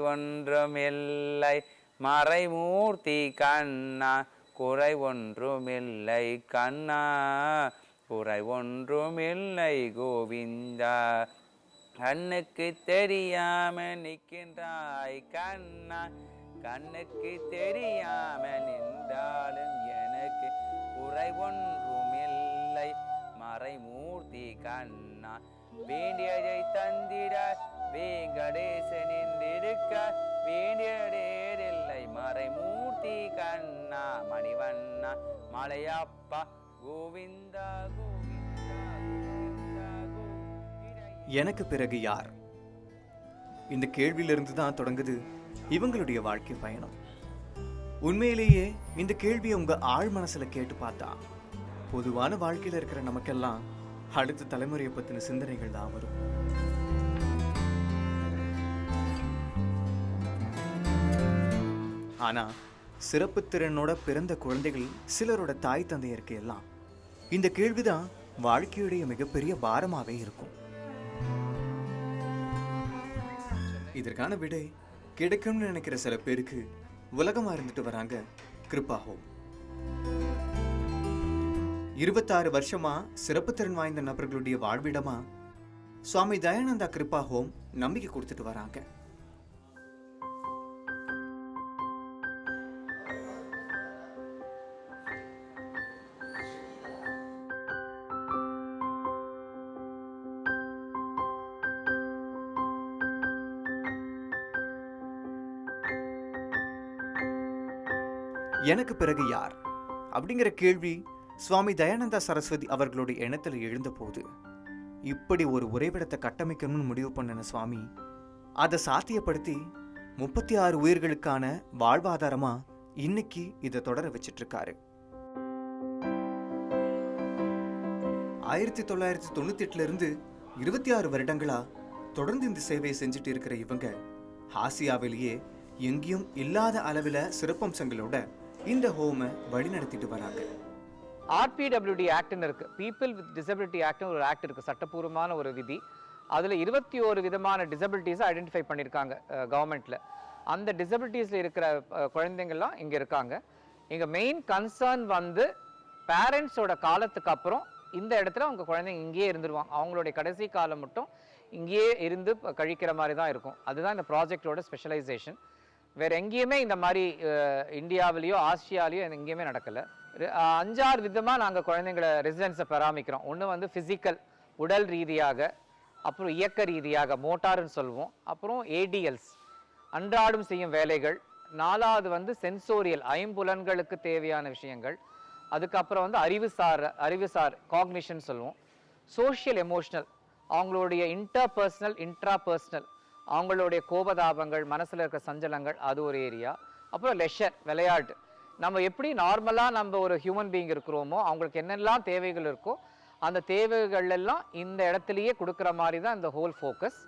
ஒன்றுமில்லை மறைமூர்த்தி கண்ணா குறை ஒன்றுமில்லை கண்ணா குறை ஒன்றுமில்லை கோவிந்தா. கண்ணுக்கு தெரியாம நிற்கின்றாய் கண்ணா கண்ணுக்கு தெரியாம நின்றாலும் எனக்கு குறை ஒன்றுமில்லை மறைமூர்த்தி கண்ணா வேண்டியதை தந்திட வேங்கடேசனின் இருக்க வேண்டியதேதில்லை மறைமூர்த்தி கண்ணா மணிவண்ணா மலையப்பா கோவிந்தா கோவிந்தா. எனக்கு பிறகு யார்? இந்த கேள்வியிலிருந்து தான் தொடங்குது இவங்களுடைய வாழ்க்கை பயணம். உண்மையிலேயே இந்த கேள்வியை உங்க ஆழ் மனசுல கேட்டு பார்த்தா பொதுவான வாழ்க்கையில இருக்கிற நமக்கெல்லாம் அடுத்த தலைமுறையை பத்தின சிந்தனைகள் தான் வரும். ஆனால் சிறப்பு திறனோட பிறந்த குழந்தைகள் சிலரோட தாய் தந்தையருக்கு எல்லாம் இந்த கேள்விதான் வாழ்க்கையுடைய மிகப்பெரிய பாரமாகவே இருக்கும். இதற்கான விடை கிடைக்கும்னு நினைக்கிற சில பேருக்கு உலகமாக இருந்துட்டு வராங்க கிருபா ஹோம். இருபத்தாறு வருஷமா சிறப்பு திறன் வாய்ந்த நபர்களுடைய வாழ்விடமா சுவாமி தயானந்தா கிருப்பா ஹோம் நம்பிக்கை கொடுத்துட்டு வராங்க. எனக்கு பிறகு யார்? அப்படிங்கிற கேள்வி சுவாமி தயானந்தா சரஸ்வதி அவர்களுடைய எண்ணத்தில் எழுந்தபோது இப்படி ஒரு உறைவிடத்தை கட்டமைக்கணும்னு முடிவு பண்ணின சுவாமி அதை சாத்தியப்படுத்தி முப்பத்தி ஆறு உயிர்களுக்கான வாழ்வாதாரமா இன்னைக்கு இதை தொடர வச்சிட்டு இருக்காரு ஆயிரத்தி தொள்ளாயிரத்தி தொண்ணூத்தி எட்டுல இருந்து இருபத்தி ஆறு வருடங்களா தொடர்ந்து இந்த சேவையை செஞ்சுட்டு இருக்கிற இவங்க ஆசியாவிலேயே எங்கேயும் இல்லாத அளவுல சிறப்பம்சங்களோட இந்த ஹோமை வழிநடத்திட்டு வராங்க. ஆர்பிடபிள்யூடி ஆக்ட்னு இருக்கு. பீப்புள் வித் டிசபிலிட்டி ஆக்ட்னு ஒரு ஆக்ட் இருக்கு. சட்டப்பூர்வமான ஒரு விதி. அதில் இருபத்தி ஒரு விதமான டிசபிலிட்டிஸை ஐடென்டிஃபை பண்ணியிருக்காங்க கவர்மெண்ட்ல அந்த டிசபிலிட்டிஸ்ல இருக்கிற குழந்தைங்கள்லாம் இங்கே இருக்காங்க. இங்கே மெயின் கன்சர்ன் வந்து பேரண்ட்ஸோட காலத்துக்கு அப்புறம் இந்த இடத்துல அவங்க குழந்தைங்க இங்கேயே இருந்துருவாங்க. அவங்களுடைய கடைசி காலம் மட்டும் இங்கேயே இருந்து கழிக்கிற மாதிரி தான் இருக்கும். அதுதான் இந்த ப்ராஜெக்டோட ஸ்பெஷலைசேஷன் வேறு எங்கேயுமே இந்த மாதிரி இந்தியாவிலேயோ ஆசியாலேயோ எங்கேயுமே நடக்கல. அஞ்சாறு விதமாக நாங்கள் குழந்தைங்களை ரெசிடென்ஸை பராமரிக்கிறோம். ஒன்று வந்து ஃபிசிக்கல் உடல் ரீதியாக அப்புறம் இயக்க ரீதியாக மோட்டார்னு சொல்லுவோம். அப்புறம் ஏடிஎல்ஸ் அன்றாடம் செய்யும் வேலைகள். நாலாவது வந்து சென்சோரியல் ஐம்புலன்களுக்கு தேவையான விஷயங்கள். அதுக்கப்புறம் வந்து அறிவுசார் அறிவுசார் காக்னிஷன் சொல்லுவோம். சோஷியல் எமோஷனல் அவங்களுடைய இன்டர்பர்ஸ்னல் இன்ட்ராபர்ஸ்னல் அவங்களுடைய கோபதாபங்கள் மனசில் இருக்க சஞ்சலங்கள் அது ஒரு ஏரியா அப்புறம் லெஷர் விளையாட்டு. நம்ம எப்படி நார்மலாக நம்ம ஒரு ஹியூமன் பீயிங் இருக்கிறோமோ அவங்களுக்கு என்னெல்லாம் தேவைகள் இருக்கோ அந்த தேவைகள் எல்லாம் இந்த இடத்துலையே கொடுக்குற மாதிரி தான் இந்த ஹோல் ஃபோக்கஸ்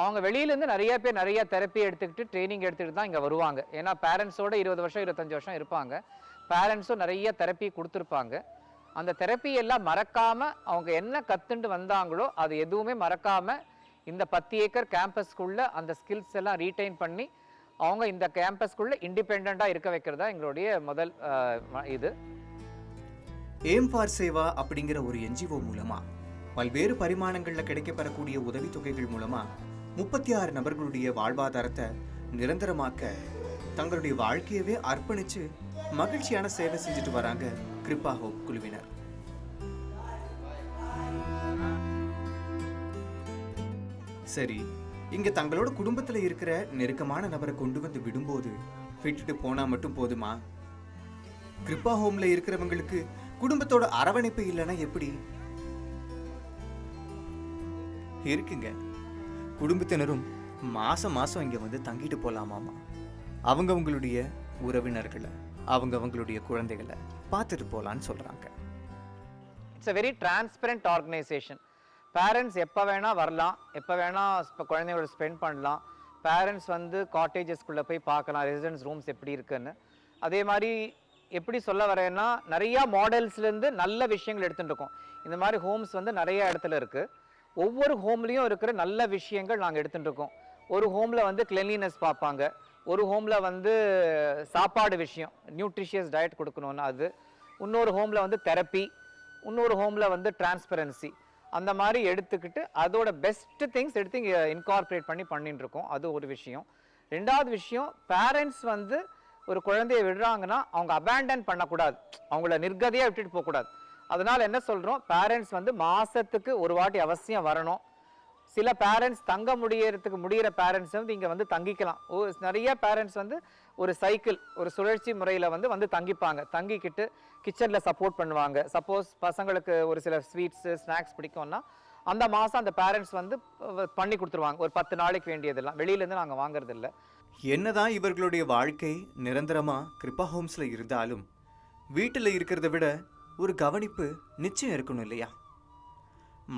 அவங்க வெளியிலேருந்து நிறைய பேர் நிறைய தெரப்பி எடுத்துக்கிட்டு ட்ரைனிங் எடுத்துக்கிட்டு தான் இங்கே வருவாங்க. ஏன்னா பேரண்ட்ஸோட இருபது வருஷம் இருபத்தஞ்சி வருஷம் இருப்பாங்க. பேரண்ட்ஸும் நிறைய தெரப்பி கொடுத்துருப்பாங்க. அந்த தெரப்பி எல்லாம் மறக்காமல் அவங்க என்ன கற்றுண்டு வந்தாங்களோ அது எதுவுமே மறக்காமல் இந்த பத்து ஏக்கர் கேம்பஸ்க்குள்ள அந்த ஸ்கில்ஸ் எல்லாம் ரீடைன் பண்ணி அவங்க இந்த கேம்பஸ்க்குள்ள இண்டிபெண்ட்டாக இருக்க வைக்கிறதா எங்களுடைய முதல் இது. ஏம் ஃபார் சேவா அப்படிங்கிற ஒரு என்ஜிஓ மூலமா பல்வேறு பரிமாணங்களில் கிடைக்கப்பெறக்கூடிய உதவித்தொகைகள் மூலமா முப்பத்தி ஆறு நபர்களுடைய வாழ்வாதாரத்தை நிரந்தரமாக்க தங்களுடைய வாழ்க்கையவே அர்ப்பணிச்சு மகிழ்ச்சியான சேவை செஞ்சுட்டு வராங்க கிருபா ஹோப் குழுவினர். சரி இங்க தங்களோட குடும்பத்துல இருக்கிற நெருக்கமான நபரை கொண்டு வந்து விடும்போது விட்டுட்டு போனா மட்டும் போதுமா? கிருப்பா ஹோம்ல இருக்கிறவங்களுக்கு குடும்பத்தோட அரவணைப்பு இல்லைன்னா எப்படி? இருக்குங்க. குடும்பத்தினரும் மாசம் மாசம் இங்க வந்து தங்கிட்டு போலாமாமா? அவங்கவுங்களுடைய உறவினர்களை அவங்கவுங்களுடைய குழந்தைகளை பார்த்துட்டு போலான்னு சொல்றாங்க. It's a very transparent organisation parents எப்போ வேணால் வரலாம். எப்போ வேணால் இப்போ குழந்தைங்களோட ஸ்பெண்ட் பண்ணலாம். பேரண்ட்ஸ் வந்து காட்டேஜஸ்குள்ளே போய் பார்க்கலாம். ரெசிடென்ஸ் ரூம்ஸ் எப்படி இருக்குன்னு. அதே மாதிரி எப்படி சொல்ல வரேன்னா நிறையா மாடல்ஸ்லேருந்து நல்ல விஷயங்கள் எடுத்துகிட்டு இருக்கோம். இந்த மாதிரி ஹோம்ஸ் வந்து நிறைய இடத்துல இருக்குது ஒவ்வொரு ஹோம்லேயும் இருக்கிற நல்ல விஷயங்கள் நாங்கள் எடுத்துகிட்டு இருக்கோம். ஒரு ஹோமில் வந்து கிளென்லினஸ் பார்ப்பாங்க. ஒரு ஹோமில் வந்து சாப்பாடு விஷயம் நியூட்ரிஷியஸ் டயட் கொடுக்கணும்னு அது. இன்னொரு ஹோமில் வந்து தெரப்பி இன்னொரு ஹோமில் வந்து டிரான்ஸ்பரன்சி அந்த மாதிரி எடுத்துக்கிட்டு அதோட பெஸ்ட் திங்ஸ் எடுத்து இங்கே இன்கார்பரேட் பண்ணி பண்ணிட்டு இருக்கோம் அது ஒரு விஷயம். ரெண்டாவது விஷயம் பேரண்ட்ஸ் வந்து ஒரு குழந்தைய விடுறாங்கன்னா அவங்க அபேண்டன் பண்ணக்கூடாது. அவங்கள நிர்கதியாக விட்டுட்டு போகக்கூடாது. அதனால் என்ன சொல்கிறோம் பேரண்ட்ஸ் வந்து மாதத்துக்கு ஒரு வாட்டி அவசியம் வரணும். சில பேரண்ட்ஸ் தங்க முடியறதுக்கு முடிகிற பேரண்ட்ஸ் வந்து இங்கே வந்து தங்கிக்கலாம். ஓ நிறைய பேரண்ட்ஸ் வந்து ஒரு சைக்கிள் ஒரு சுழற்சி முறையில் வந்து வந்து தங்கிப்பாங்க. தங்கிக்கிட்டு கிச்சனில் சப்போர்ட் பண்ணுவாங்க. சப்போஸ் பசங்களுக்கு ஒரு சில ஸ்வீட்ஸு ஸ்நாக்ஸ் பிடிக்கும்னா அந்த மாதம் அந்த பேரண்ட்ஸ் வந்து பண்ணி கொடுத்துருவாங்க. ஒரு பத்து நாளைக்கு வேண்டியதெல்லாம். வெளியிலேருந்து நாங்கள் வாங்குறது இல்ல என்னதான் இவர்களுடைய வாழ்க்கை நிரந்தரமாக கிருபா ஹோம்ஸில் இருந்தாலும் வீட்டில் இருக்கிறத விட ஒரு கவனிப்பு நிச்சயம் இருக்கணும் இல்லையா?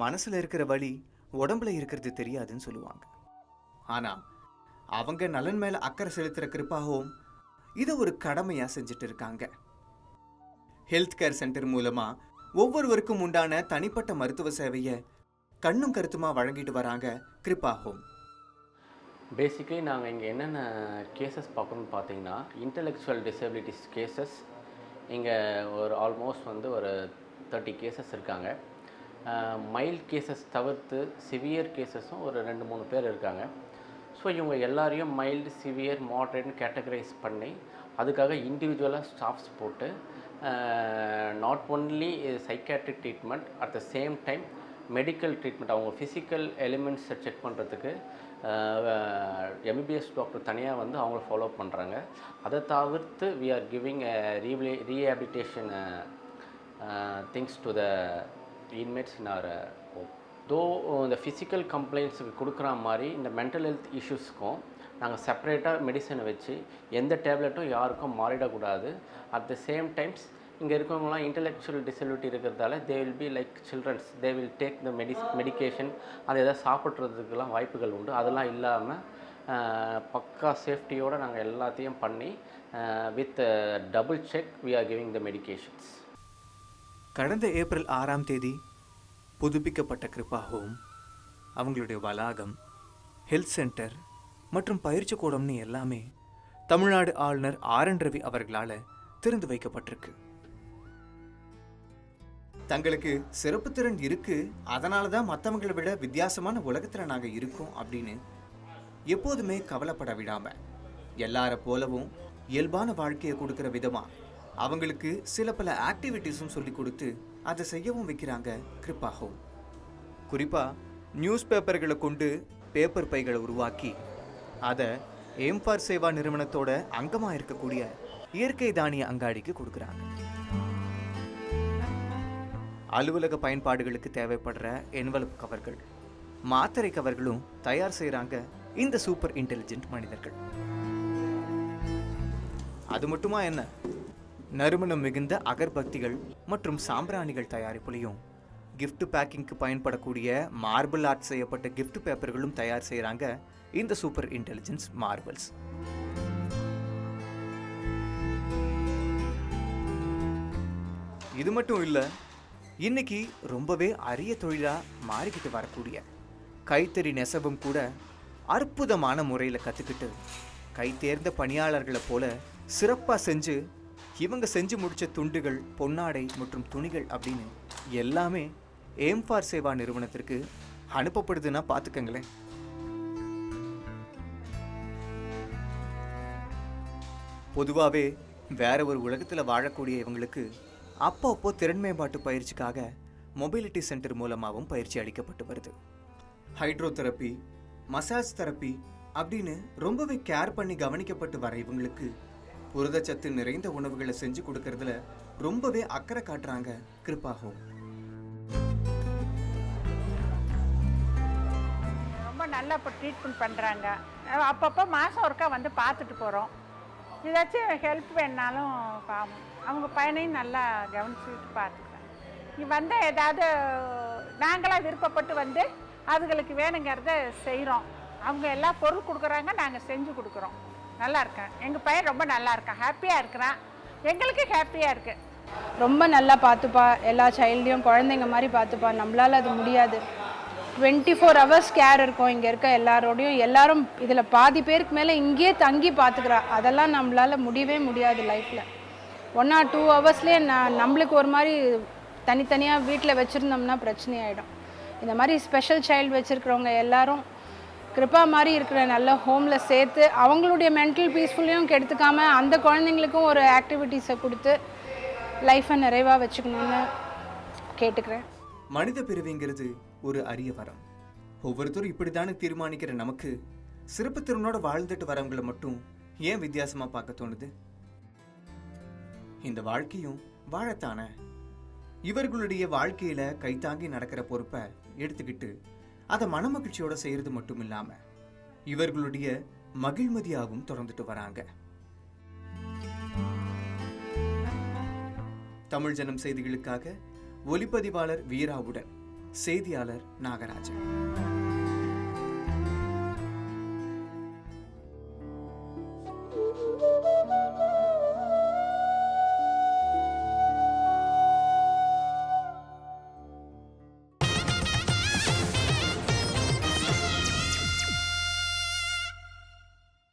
மனசில் இருக்கிற வழி உடம்புல இருக்கிறது தெரியாதுன்னு சொல்லுவாங்க. ஆனால் அவங்க நலன் மேலே அக்கறை செலுத்துகிற கிருப்பாகவும் இதை ஒரு கடமையாக செஞ்சுட்டு இருக்காங்க. ஹெல்த் கேர் சென்டர் மூலமாக ஒவ்வொருவருக்கும் உண்டான தனிப்பட்ட மருத்துவ சேவையை கண்ணும் கருத்துமாக வழங்கிட்டு வராங்க கிருபா ஹோம் பேசிக்கலி நாங்கள் இங்கே என்னென்ன கேசஸ் பார்க்கணும்னு பார்த்தீங்கன்னா இன்டலெக்சுவல் டிசபிலிட்டிஸ் கேசஸ் இங்கே ஒரு ஆல்மோஸ்ட் வந்து ஒரு தேர்ட்டி கேசஸ் இருக்காங்க. மைல்ட் கேசஸ் தவிர்த்து சிவியர் கேசஸும் ஒரு ரெண்டு மூணு பேர் இருக்காங்க. ஸோ இவங்க எல்லாரையும் மைல்டு சிவியர் மாட்ரேட்னு கேட்டகரைஸ் பண்ணி அதுக்காக இண்டிவிஜுவலாக ஸ்டாஃப்ஸ் போட்டு not only psychiatric treatment at the same time medical treatment அவங்க ஃபிசிக்கல் எலிமெண்ட்ஸை செக் பண்ணுறதுக்கு எம்பிபிஎஸ் டாக்டர் தனியாக வந்து அவங்கள ஃபாலோ பண்ணுறாங்க அதை தவிர்த்து we are giving ரீபிலி rehabilitation things to the inmates in our home though இந்த ஃபிசிக்கல் கம்ப்ளைண்ட்ஸுக்கு கொடுக்குற மாதிரி இந்த மென்டல் ஹெல்த் இஷ்யூஸ்க்கும் நாங்கள் செப்பரேட்டாக மெடிசனை வச்சு எந்த டேப்லெட்டும் யாருக்கும் மாறிடக்கூடாது. அட் த சேம் டைம்ஸ் இங்கே இருக்கவங்களாம் இன்டலெக்சுவல் டிசபிலிட்டி இருக்கிறதால they will be like childrens they will take the மெடி medication அதை எதாவது சாப்பிட்றதுக்கெல்லாம் வாய்ப்புகள் உண்டு. அதெல்லாம் இல்லாமல் பக்கா சேஃப்டியோடு நாங்கள் எல்லாத்தையும் பண்ணி with double check we are giving the medications கடந்த ஏப்ரல் ஆறாம் தேதி புதுப்பிக்கப்பட்ட கிருப்பா ஹோம் அவங்களுடைய வளாகம் ஹெல்த் சென்டர் மற்றும் பயிற்சி கூடம்னு எல்லாமே தமிழ்நாடு ஆளுநர் ஆர் என் ரவி அவர்களால் திறந்து வைக்கப்பட்டிருக்கு. தங்களுக்கு சிறப்பு திறன் இருக்கு அதனால தான் மற்றவங்களை விட வித்தியாசமான உலகத்தில் நாங்கள் இருக்கோம் அப்படின்னு எப்போதுமே கவலைப்பட விடாம எல்லார போலவும் இயல்பான வாழ்க்கையை கொடுக்குற விதமா அவங்களுக்கு சில பல ஆக்டிவிட்டீஸும் சொல்லி கொடுத்து அதை செய்யவும் வைக்கிறாங்க கிருப்பா ஹோம் நியூஸ் பேப்பர்களை கொண்டு பேப்பர் பைகளை உருவாக்கி அதை எம்பார் சேவா நிறுவனத்தோட அங்கமாக இருக்கக்கூடிய இயற்கை தானிய அங்காடிக்கு கொடுக்குறாங்க. அலுவலக பயன்பாடுகளுக்கு தேவைப்படுற என்வலப் கவர்கள் மாத்திரை கவர்களும் தயார் செய்கிறாங்க இந்த சூப்பர் இன்டெலிஜென்ட் மனிதர்கள். அது மட்டுமா என்ன? நறுமணம் மிகுந்த அகர்பக்திகள் மற்றும் சாம்பிராணிகள் தயாரிப்புலையும். கிஃப்ட் பேக்கிங்க்கு பயன்படக்கூடிய மார்பிள் ஆர்ட் செய்யப்பட்ட கிஃப்ட் பேப்பர்களும் தயார் செய்கிறாங்க இந்த சூப்பர் இன்டெலிஜென்ஸ் மார்பிள்ஸ் இது மட்டும் இல்லை இன்னைக்கு ரொம்பவே அரிய தொழிலாக மாறிக்கிட்டு வரக்கூடிய கைத்தறி நெசவும் கூட அற்புதமான முறையில் கற்றுக்கிட்டு கைத்தேர்ந்த பணியாளர்களை போல சிறப்பாக செஞ்சு இவங்க செஞ்சு முடித்த துண்டுகள் பொன்னாடை மற்றும் துணிகள் அப்படின்னு எல்லாமே ஏம் ஃபார் சேவா நிறுவனத்திற்கு அனுப்பப்படுதுன்னா பார்த்துக்கங்களேன். பொதுவாகவே வேற ஒரு உலகத்தில் வாழக்கூடிய இவங்களுக்கு அப்பப்போ திறன் மேம்பாட்டு பயிற்சிக்காக மொபிலிட்டி சென்டர் மூலமாகவும் பயிற்சி அளிக்கப்பட்டு வருது. ஹைட்ரோ தெரப்பி மசாஜ் தெரப்பி அப்படின்னு ரொம்பவே கேர் பண்ணி கவனிக்கப்பட்டு வர இவங்களுக்கு புரதச்சத்து நிறைந்த உணவுகளை செஞ்சு கொடுக்கறதுல ரொம்பவே அக்கறை காட்டுறாங்க கிருப்பாகும் ரொம்ப நல்லா இப்போ ட்ரீட்மெண்ட் பண்ணுறாங்க அப்பப்போ மாதம் ஒருக்கா வந்து பார்த்துட்டு போகிறோம் ஏதாச்சும் ஹெல்ப் வேணாலும் பாவம். அவங்க பையனையும் நல்லா கவனிச்சுட்டு பார்த்துக்கிறேன் நீ வந்தால் ஏதாவது நாங்களாக விருப்பப்பட்டு வந்து அதுகளுக்கு வேணுங்கிறத செய்கிறோம் அவங்க எல்லா பொருள் கொடுக்குறாங்க நாங்கள் செஞ்சு கொடுக்குறோம். நல்லா இருக்கேன் எங்கள் பையன் ரொம்ப நல்லா இருக்கான் ஹாப்பியாக இருக்கிறான். எங்களுக்கு ஹாப்பியாக இருக்குது ரொம்ப நல்லா பார்த்துப்பா. எல்லா சைல்டையும் குழந்தைங்க மாதிரி பார்த்துப்பா. நம்மளால் அது முடியாது. டுவெண்ட்டி ஃபோர் ஹவர்ஸ் கேர் இருக்கும் இங்கே இருக்க எல்லாரோடையும். எல்லாரும் இதில் பாதி பேருக்கு மேலே இங்கேயே தங்கி பார்த்துக்கிறா. அதெல்லாம் நம்மளால் முடியவே முடியாது லைஃப்பில் ஒன் ஆர் டூ ஹவர்ஸ்லேயே நான் நம்மளுக்கு ஒரு மாதிரி தனித்தனியாக வீட்டில் வச்சுருந்தோம்னா பிரச்சனை ஆகிடும் இந்த மாதிரி ஸ்பெஷல் சைல்டு வச்சுருக்கிறவங்க எல்லாரும் கிருப்பா மாதிரி இருக்கிற நல்ல ஹோமில் சேர்த்து அவங்களுடைய மென்டல் பீஸ்ஃபுல்லையும் கெடுத்துக்காமல் அந்த குழந்தைங்களுக்கும் ஒரு ஆக்டிவிட்டீஸை கொடுத்து லைஃப்பை நிறைவாக வச்சுக்கணுன்னு கேட்டுக்கிறேன். மனித பிறவிங்கிறது ஒரு அரிய வரம். ஒவ்வொருத்தரும் இப்படித்தானே தீர்மானிக்கிற நமக்கு சிறப்பு திறனோட வாழ்ந்துட்டு வரவங்களை மட்டும் ஏன் வித்தியாசமாக பார்க்க தோணுது? இந்த வாழ்க்கையும் வாழத்தான? இவர்களுடைய வாழ்க்கையில கைத்தாங்கி நடக்கிற பொறுப்பை எடுத்துக்கிட்டு அதை மனமகிழ்ச்சியோட செய்யறது மட்டும் இல்லாம இவர்களுடைய மகிழ்மதியாகவும் தொடர்ந்துட்டு வராங்க. தமிழ் ஜனம் செய்திகளுக்காக ஒலிப்பதிவாளர் வீராவுடன் செய்தியாளர் நாகராஜன்.